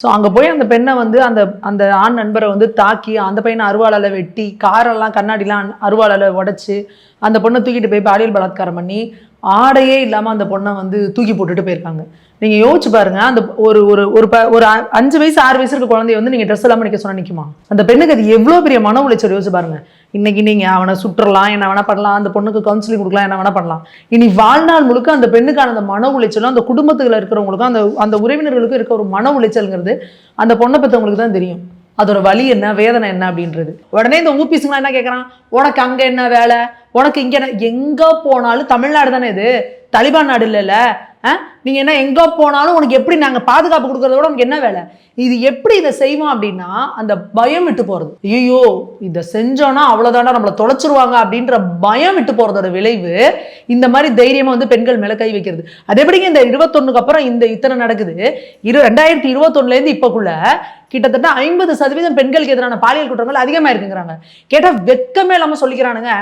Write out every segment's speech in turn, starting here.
So அங்கே போய் அந்த பெண்ணை வந்து அந்த அந்த ஆண் நண்பரை வந்து தாக்கி அந்த பையனை அருவாளால் வெட்டி காரெல்லாம் கண்ணாடிலாம் அருவாளால் உடச்சி அந்த பொண்ணை தூக்கிட்டு போய் பாலியல் பலாத்காரம் பண்ணி ஆடையே இல்லாமல் அந்த பொண்ணை வந்து தூக்கி போட்டுட்டு போயிருக்காங்க. நீங்கள் யோசிச்சு பாருங்க அந்த ஒரு ஒரு ஒரு ப ஒரு அஞ்சு வயசு ஆறு வயசு இருக்க குழந்தைய வந்து நீங்கள் ட்ரெஸ் எல்லாம் நிற்க சொன்னால் நிற்குமா அந்த பெண்ணுக்கு அது எவ்வளோ பெரிய மன உளைச்சல் யோசிச்சு பாருங்க. இன்னைக்கு நீங்கள் அவனை சுற்றலாம் என்ன வேணா பண்ணலாம் அந்த பொண்ணுக்கு கவுன்சிலிங் கொடுக்கலாம் என்ன வேணா பண்ணலாம். இனி வாழ்நாள் முழுக்க அந்த பெண்ணுக்கான அந்த மன உளைச்சலும் அந்த குடும்பத்தில் இருக்கிறவங்களுக்கும் அந்த அந்த உறவினர்களுக்கும் இருக்க ஒரு மன உளைச்சல்ங்கிறது அந்த பொண்ணை பெற்றவங்களுக்கு தான் தெரியும். அதோட வலி என்ன வேதனை என்ன அப்படின்றது. உடனே இந்த ஊபிசுங்களா என்ன கேட்குறான் உனக்கு அங்கே என்ன வேலை? உனக்கு இங்கே எங்கே போனாலும் தமிழ்நாடு தானே இது? தலிபான் நாடு இல்லைல்ல? நீங்கள் என்ன எங்கே போனாலும் உனக்கு எப்படி நாங்கள் பாதுகாப்பு கொடுக்குறத விட உனக்கு என்ன வேலை? இது எப்படி இதை செய்வோம் அப்படின்னா அந்த பயம் விட்டு போகிறது ஐயோ இதை செஞ்சோன்னா அவ்வளோதாண்டா நம்மளை தொலைச்சிருவாங்க அப்படின்ற பயம் விட்டு போகிறதோட விளைவு இந்த மாதிரி தைரியமாக வந்து பெண்கள் மேலே கை வைக்கிறது. அது எப்படிங்க இந்த இருபத்தொன்னுக்கு அப்புறம் இந்த இத்தனை நடக்குது. இரு ரெண்டாயிரத்தி இருபத்தொன்னுலேருந்து இப்போக்குள்ள கிட்டத்தட்ட ஐம்பது சதவீதம் பெண்களுக்கு எதிரான பாலியல் குற்றங்கள் அதிகமாக இருக்குங்கிறாங்க. கேட்டால் வெட்கமே இல்லாமல் சொல்லிக்கிறானுங்க.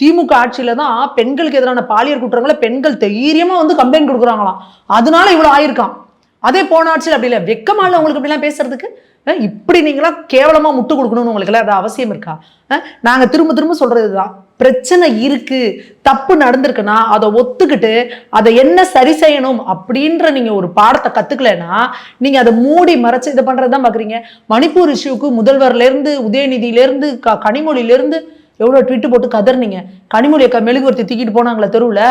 திமுக ஆட்சியில் தான் பெண்களுக்கு எதிரான பாலியல் குற்றங்களை பெண்கள் தைரியமாக வந்து கம்ப்ளைண்ட் கொடுக்குறாங்களாம். அதனால இவ்வளோ ஆயிருக்கான் அதே போன ஆட்சியில் அப்படி இல்லை. வெக்கமா இல்லை உங்களுக்கு அப்படிலாம் பேசுறதுக்கு? இப்படி நீங்களாம் கேவலமா முட்டு கொடுக்கணும்னு உங்களுக்கு அது அவசியம் இருக்கா? அஹ் நாங்க திரும்ப திரும்ப சொல்றது தான் பிரச்சனை இருக்கு. தப்பு நடந்திருக்குன்னா அதை ஒத்துக்கிட்டு அதை என்ன சரி செய்யணும் அப்படின்ற நீங்க ஒரு பாடத்தை கத்துக்கலைன்னா நீங்க அதை மூடி மறைச்சு இதை பண்றதுதான் பாக்குறீங்க. மணிப்பூர் இஷ்யூக்கு முதல்வர்ல இருந்து இருந்து க கனிமொழியில இருந்து எவ்வளவு ட்விட்டு போட்டு கதறினீங்க. கனிமொழியை மெழுகுவர்த்தி தூக்கிட்டு போனாங்களே தெருவுல?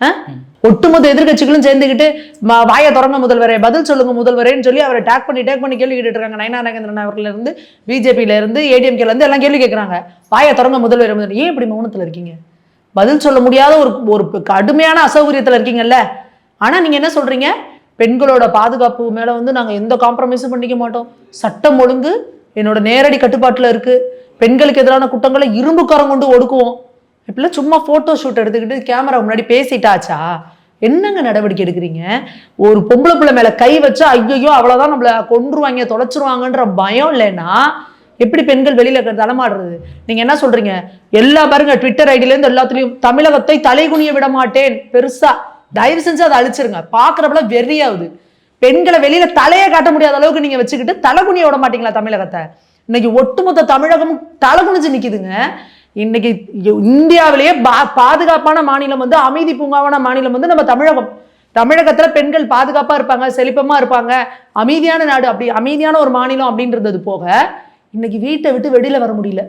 அஹ்? ஒட்டுமொத்த எதிர்க்கட்சிகளும் சேர்ந்துக்கிட்டு ம- வாயை திறங்க முதல்வரே பதில் சொல்லுங்க முதல்வரேன்னு சொல்லி அவரை டேக் பண்ணி டேக் பண்ணி கேள்வி கேட்டுட்டு இருக்காங்க நயனா நாகேந்திரன் அவர்ல இருந்து பிஜேபியில இருந்து ஏடிஎம்கேல இருந்து எல்லாம் கேள்வி கேட்கறாங்க வாயை திறங்க முதல்வர் முதல்வர் ஏன் இப்படி மௌனத்தில் இருக்கீங்க? பதில் சொல்ல முடியாத ஒரு ஒரு கடுமையான அசௌகரியத்தில் இருக்கீங்கல்ல? ஆனால் நீங்கள் என்ன சொல்கிறீங்க பெண்களோட பாதுகாப்பு மேலே வந்து நாங்கள் எந்த காம்ப்ரமைஸும் பண்ணிக்க மாட்டோம். சட்டம் ஒழுங்கு என்னோட நேரடி கட்டுப்பாட்டில் இருக்குது பெண்களுக்கு எதிரான குற்றங்களை இரும்பு கொண்டு ஒடுக்குவோம். இப்படிலாம் சும்மா ஃபோட்டோ ஷூட் எடுத்துக்கிட்டு கேமரா முன்னாடி பேசிட்டாச்சா? என்னங்க நடவடிக்கை எடுக்கிறீங்க? ஒரு பொம்பளை பிள்ளை மேலே கை வச்சா ஐயோ அவ்வளோதான் நம்மளை கொன்றுவாங்க தொலைச்சிருவாங்கன்ற பயம் இல்லைன்னா எப்படி பெண்கள் வெளியில் தலைமாடுறது? நீங்க என்ன சொல்றீங்க? எல்லா பாருங்க ட்விட்டர் ஐடியிலேருந்து இருந்து எல்லாத்துலயும் தமிழகத்தை தலைகுனிய விட மாட்டேன் பெருசா. தயவு செஞ்சு அதை அழிச்சிருங்க. பாக்குறப்பல வெறியாகுது. பெண்களை வெளியில தலையை காட்ட முடியாத அளவுக்கு நீங்க வச்சுக்கிட்டு தலைகுனிய விட மாட்டீங்களா தமிழகத்தை? இன்னைக்கு ஒட்டுமொத்த தமிழகமும் தலை குனிஞ்சு நிக்குதுங்க. இன்னைக்கு இந்தியாவிலேயே பா- பாதுகாப்பான மாநிலம் வந்து அமைதி பூங்காவான மாநிலம் வந்து நம்ம தமிழகம். தமிழகத்தில் பெண்கள் பாதுகாப்பாக இருப்பாங்க செழிப்பமாக இருப்பாங்க. அமைதியான நாடு அப்படி அமைதியான ஒரு மாநிலம் அப்படின்றது போக இன்னைக்கு வீட்டை விட்டு வெளியில் வர முடியல.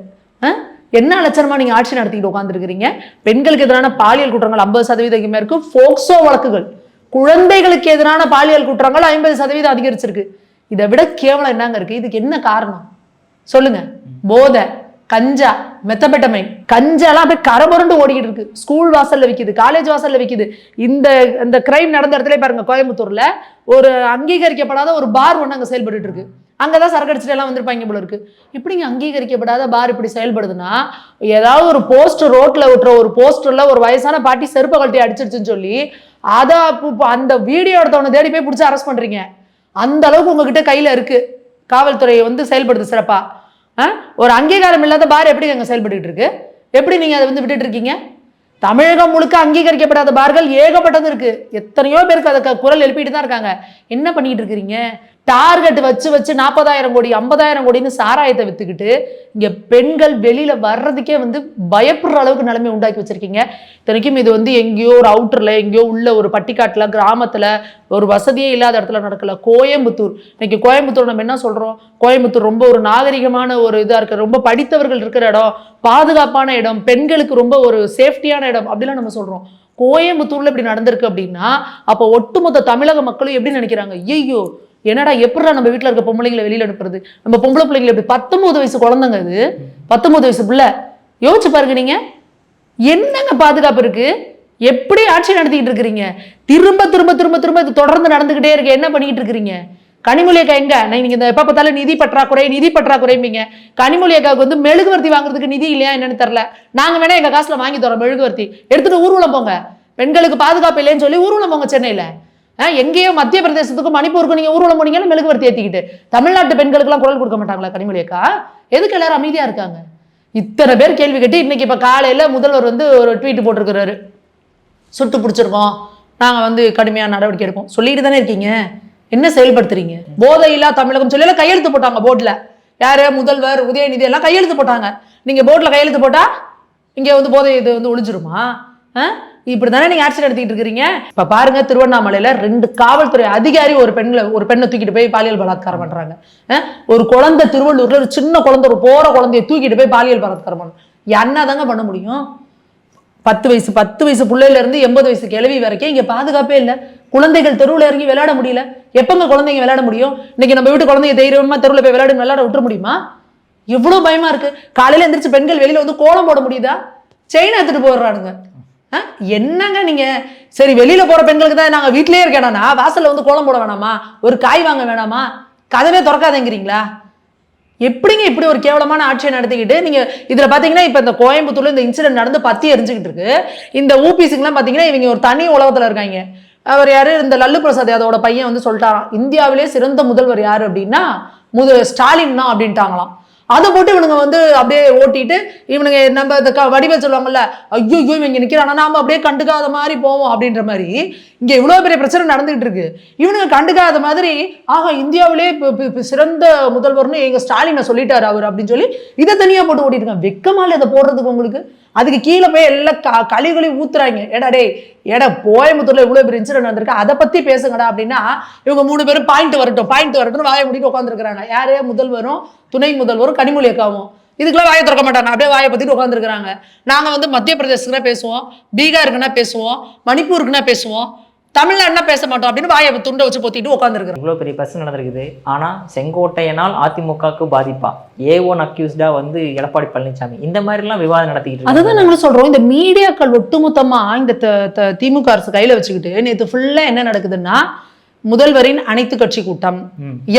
என்ன லட்சணமா நீங்க ஆட்சி நடத்திக்கிட்டு உட்காந்துருக்கிறீங்க பெண்களுக்கு எதிரான பாலியல் குற்றங்கள் ஐம்பது சதவீதம் இருக்கு போக்சோ வழக்குகள். குழந்தைகளுக்கு எதிரான பாலியல் குற்றங்கள் ஐம்பது சதவீதம் அதிகரிச்சிருக்கு. இதை விட கேவலம் என்னங்க இருக்கு? இதுக்கு என்ன காரணம்? சொல்லுங்க. போதை. கஞ்சா மெத்தபெட்டமைன் கஞ்சாலாம் அப்படியே கரபுரண்டு ஓடிக்கிட்டு இருக்கு. ஸ்கூல் வாசல்ல விற்கிது காலேஜ் வாசல்ல விற்கிது இந்த இந்த கிரைம் நடந்த இடத்துல பாருங்க கோயம்புத்தூர்ல ஒரு அங்கீகரிக்கப்படாத ஒரு பார் ஒன்று அங்கே செயல்பட்டு இருக்கு. அங்கதான் சரக்கு அடிச்சுட்டு எல்லாம் வந்திருப்பாங்க போல இருக்கு. இப்படிங்க அங்கீகரிக்கப்படாத பார் இப்படி செயல்படுதுன்னா ஏதாவது ஒரு போஸ்ட் ரோட்ல விட்டுற ஒரு போஸ்டர்ல ஒரு வயசான பாட்டி செருப்பு கழட்டி அடிச்சிருச்சுன்னு சொல்லி அதை அந்த வீடியோ எடுத்தவனை தேடி போய் பிடிச்சி அரெஸ்ட் பண்றீங்க. அந்த அளவுக்கு உங்ககிட்ட கையில இருக்கு. காவல்துறை வந்து செயல்படுது சிறப்பா. ஒரு அங்கீகாரம் இல்லாத பார் எப்படி அங்கே செயல்பட்டுக்கிட்டு இருக்கு? எப்படி நீங்கள் அதை வந்து விட்டுட்டு இருக்கீங்க? தமிழகம் முழுக்க அங்கீகரிக்கப்படாத பார்கள் ஏகப்பட்டது இருக்கு. எத்தனையோ பேருக்கு அதுக்கு குரல் எழுப்பிட்டு தான் இருக்காங்க. என்ன பண்ணிட்டு இருக்கிறீங்க? டார்கெட் வச்சு வச்சு நாற்பதாயிரம் கோடி ஐம்பதாயிரம் கோடின்னு சாராயத்தை வித்துக்கிட்டு இங்கே பெண்கள் வெளியில் வர்றதுக்கே வந்து பயப்படுற அளவுக்கு நிலைமை உண்டாக்கி வச்சுருக்கீங்க. இத்தனைக்கும் இது வந்து எங்கேயோ ஒரு அவுட்டரில் எங்கேயோ உள்ள ஒரு பட்டிக்காட்டில் கிராமத்தில் ஒரு வசதியே இல்லாத இடத்துல நடக்கல. கோயம்புத்தூர். இன்னைக்கு கோயம்புத்தூர் நம்ம என்ன சொல்கிறோம் கோயம்புத்தூர் ரொம்ப ஒரு நாகரிகமான ஒரு இதாக இருக்கு. ரொம்ப படித்தவர்கள் இருக்கிற இடம் பாதுகாப்பான இடம் பெண்களுக்கு ரொம்ப ஒரு சேஃப்டியான இடம் அப்படிலாம் நம்ம சொல்கிறோம் கோயம்புத்தூரில் இப்படி நடந்திருக்கு அப்படின்னா அப்போ ஒட்டுமொத்த தமிழக மக்களும் எப்படி நினைக்கிறாங்க? ஐயோ என்னடா எப்படிடா நம்ம வீட்டில் இருக்க பொம்பளைங்களை வெளியில் அனுப்புறது? நம்ம பொம்பளை பிள்ளைங்களை எப்படி பத்தொன்பது வயசு குழந்தைங்க இது. பத்தொன்பது வயசு பிள்ளை. யோசிச்சு பாருங்க நீங்கள் என்னங்க பாதுகாப்பு இருக்கு? எப்படி ஆட்சி நடத்திக்கிட்டு இருக்கிறீங்க? திரும்ப திரும்ப திரும்ப திரும்ப இது தொடர்ந்து நடந்துகிட்டே இருக்கு. என்ன பண்ணிக்கிட்டு இருக்கிறீங்க? கனிமொழி அக்கா எங்க? நீங்க இந்த எப்ப பார்த்தாலும் நிதி பற்றாக்குறை நிதி பற்றாக்குறைம்பீங்க கனிமொழி அக்காவுக்கு வந்து மெழுகுவர்த்தி வாங்குறதுக்கு நிதி இல்லையா என்னன்னு தெரில நாங்க வேணா எங்க காசுல வாங்கி தரோம் மெழுகுவர்த்தி. எடுத்துட்டு ஊர்வலம் போங்க. பெண்களுக்கு பாதுகாப்பு இல்லைன்னு சொல்லி ஊர்வலம் போங்க சென்னையில. எங்கேயோ மத்திய பிரதேசத்துக்கும் மணிப்பூருக்கும் நீங்க ஊர்வலம் போனீங்கன்னா மெழுகுவர்த்தி ஏற்றிக்கிட்டு தமிழ்நாட்டு பெண்களுக்கெல்லாம் குரல் கொடுக்க மாட்டாங்களா கனிமொழியக்கா எதுக்கு எல்லாரும் அமைதியா இருக்காங்க? இத்தனை பேர் கேள்வி கேட்டு இன்னைக்கு இப்ப காலையில முதல்வர் வந்து ஒரு ட்வீட் போட்டிருக்கிறாரு. சுட்டு பிடிச்சிருக்கோம். நாங்கள் வந்து கடுமையான நடவடிக்கை எடுப்போம். சொல்லிட்டு தானே இருக்கீங்க? என்ன செயல்படுத்துறீங்க? போதையில்லா தமிழகம் சொல்லி எல்லாம் கையெழுத்து போட்டாங்க போர்டுல. யாரு? முதல்வர் உதயநிதி எல்லாம் கையெழுத்து போட்டாங்க. நீங்க போர்டுல கையெழுத்து போட்டா இங்க வந்து போதை இது வந்து ஒளிஞ்சிருமா? இப்படி தானே நீங்க ஆக்ஷன் எடுத்துக்கிட்டு இருக்கிறீங்க? இப்ப பாருங்க திருவண்ணாமலையில ரெண்டு காவல்துறை அதிகாரி ஒரு பெண்களை ஒரு பெண்ணை தூக்கிட்டு போய் பாலியல் பலாத்காரம் பண்றாங்க. ஒரு குழந்தை திருவள்ளூர்ல ஒரு சின்ன குழந்தை ஒரு போற குழந்தைய தூக்கிட்டு போய் பாலியல் பலாத்காரம் பண்ணணும் என்ன தாங்க பண்ண முடியும்? பத்து வயசு பத்து வயசு பிள்ளையில இருந்து எண்பது வயசு கிழவி வரைக்கும் இங்க பாதுகாப்பே இல்லை. குழந்தைகள் தெருவில் இறங்கி விளையாட முடியல. எப்பங்க குழந்தைங்க விளையாட முடியும்? இன்னைக்கு நம்ம வீட்டு குழந்தைங்க தைரியமா தெருவில் போய் விளையாடு விளையாட விட்டுற முடியுமா? எவ்வளவு பயமா இருக்கு. காலையில எந்திரிச்சு பெண்கள் வெளியில வந்து கோலம் போட முடியுதா? செயின் எடுத்துட்டு போடுறானுங்க என்னங்க நீங்க? சரி வெளியில போற பெண்களுக்கு தான் நாங்க வீட்லயே இருக்கேனா வாசல்ல வந்து கோலம் போட வேணாமா? ஒரு காய் வாங்க வேணாமா? கதவே திறக்காதேங்கிறீங்களா? எப்படிங்க இப்படி ஒரு கேவலமான ஆட்சியை நடத்திக்கிட்டு நீங்க இதுல பாத்தீங்கன்னா இப்ப இந்த கோயம்புத்தூர்ல இந்த இன்சிடென்ட் நடந்து பத்தி எரிஞ்சுக்கிட்டு இருக்கு. இந்த ஊபிசிங்கெல்லாம் பாத்தீங்கன்னா இவங்க ஒரு தனி உலகத்துல இருக்காங்க. அவர் யாரு? இந்த லல்லு பிரசாத் யாதவோட பையன் வந்து சொல்லிட்டாராம். இந்தியாவிலே சிறந்த முதல்வர் யாரு அப்படின்னா முதல் ஸ்டாலின் தான் அப்படின்ட்டாங்களாம். அதை போட்டு இவனுங்க வந்து அப்படியே ஓட்டிட்டு இவனுங்க நம்ம இந்த க- வடிவேல் சொல்லுவாங்கல்ல ஐயோ ஐயோ இவங்க நிற்கிறான் நாம அப்படியே கண்டுக்காத மாதிரி போவோம் அப்படின்ற மாதிரி இங்கே இவ்வளோ பெரிய பிரச்சனை நடந்துகிட்டு இருக்கு. இவனுங்க கண்டுக்காத மாதிரி ஆக இந்தியாவிலே சிறந்த முதல்வர்னு எங்க ஸ்டாலினை சொல்லிட்டாரு அவர் அப்படின்னு சொல்லி இதை தனியாக போட்டு ஓட்டிட்டு இருக்காங்க. வெக்கமால இதை போடுறதுக்கு உங்களுக்கு? அதுக்கு கீழே போய் எல்லாம் க- கழிவுகளை கழி ஊத்துறாங்க. ஏடா டேய் ஏடா கோயம்புத்தூர்ல இவ்வளோ பெரிய இன்சிடென்ட் வந்திருக்கு அதை பத்தி பேசுங்கடா அப்படின்னா இவங்க மூணு பேரும் பாயிண்ட் வரட்டும் பாயிண்ட் வரட்டும் வாயை முடிட்டு உட்காந்துருக்காங்க யாரு? முதல்வரும் துணை முதல்வரும் கனிமொழி அக்காவும் இதுக்கெல்லாம் வாயை திறக்க மாட்டாங்க. அப்படியே வாயை பத்திட்டு உட்காந்துருக்காங்க நாங்க வந்து மத்திய பிரதேசத்துக்குனா பேசுவோம். பீகாருக்குன்னா பேசுவோம். மணிப்பூருக்குன்னா பேசுவோம். தமிழ்நாடுனா பேச மாட்டோம் அப்படின்னு வாயை துண்டை வச்சு பொத்திட்டு உட்காந்துருக்குறோம் இவ்வளோ பெரிய பிரச்சனை நடந்திருக்குது. ஆனால் செங்கோட்டையனால் அதிமுகவுக்கு பாதிப்பா. ஏ ஒன் அக்யூஸ்டா வந்து எடப்பாடி பழனிசாமி இந்த மாதிரிலாம் விவாதம் நடத்திக்கிட்டு அதுதான். நாங்களும் சொல்றோம். இந்த மீடியாக்கள் ஒட்டுமொத்தமா இந்த திமுக அரசு கையில வச்சுக்கிட்டு நேத்து ஃபுல்லா என்ன நடக்குதுன்னா முதல்வரின் அனைத்து கட்சி கூட்டம்.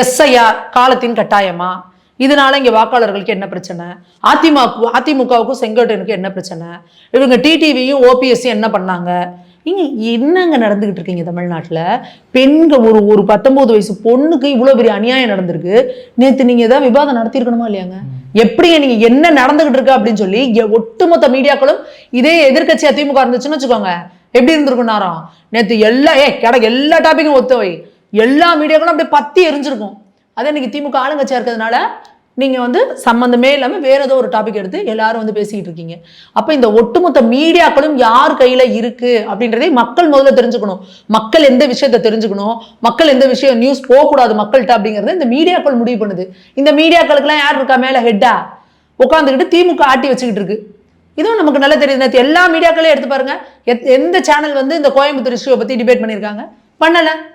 எஸ்ஐஆர் காலத்தின் கட்டாயமா? இதனால இங்கே வாக்காளர்களுக்கு என்ன பிரச்சனை? அதிமுக அதிமுகவுக்கும் செங்கோட்டையனுக்கும் என்ன பிரச்சனை? இவங்க டிடிவியும் ஓபிஎஸ்சியும் என்ன பண்ணாங்க? நீங்கள் என்னங்க நடந்துக்கிட்டு இருக்கீங்க தமிழ்நாட்டில்? பெண்கள் ஒரு ஒரு பத்தொம்போது வயசு பொண்ணுக்கு இவ்வளோ பெரிய அநியாயம் நடந்திருக்கு. நேற்று நீங்கள் ஏதாவது விவாதம் நடத்தியிருக்கணுமா இல்லையாங்க? எப்படிங்க நீங்கள் என்ன நடந்துக்கிட்டு இருக்கு அப்படின்னு சொல்லி ஒட்டுமொத்த மீடியாக்களும் இதே எதிர்க்கட்சி அதிமுக இருந்துச்சுன்னு வச்சுக்கோங்க. எப்படி இருந்திருக்கும் நேரம்? நேற்று எல்லா ஏ கிட எல்லா டாப்பிக்கும் ஒத்து வை எல்லா மீடியாக்களும் அப்படியே பத்தி எரிஞ்சிருக்கும். அதே இன்னைக்கு திமுக ஆளுங்கட்சியாக இருக்கிறதுனால நீங்கள் வந்து சம்மந்தமே இல்லாமல் வேற ஏதோ ஒரு டாபிக் எடுத்து எல்லாரும் வந்து பேசிக்கிட்டு இருக்கீங்க. அப்போ இந்த ஒட்டுமொத்த மீடியாக்களும் யார் கையில் இருக்கு அப்படின்றதை மக்கள் முதல்ல தெரிஞ்சுக்கணும். மக்கள் எந்த விஷயத்தை தெரிஞ்சுக்கணும்? மக்கள் எந்த விஷயம் நியூஸ் போகக்கூடாது மக்கள்கிட்ட அப்படிங்கிறத இந்த மீடியாக்கள் முடிவு பண்ணுது. இந்த மீடியாக்களுக்கெல்லாம் யார் இருக்கா? மேலே ஹெட்டா உட்காந்துக்கிட்டு திமுக ஆட்டி வச்சுக்கிட்டு இருக்கு. இதுவும் நமக்கு நல்லா தெரியுது. நேற்று எல்லா மீடியாக்களையும் எடுத்து பாருங்க. எத்- எந்த சேனல் வந்து இந்த கோயம்புத்தூர் இஷ்யூவை பற்றி டிபேட் பண்ணியிருக்காங்க? பண்ணலை.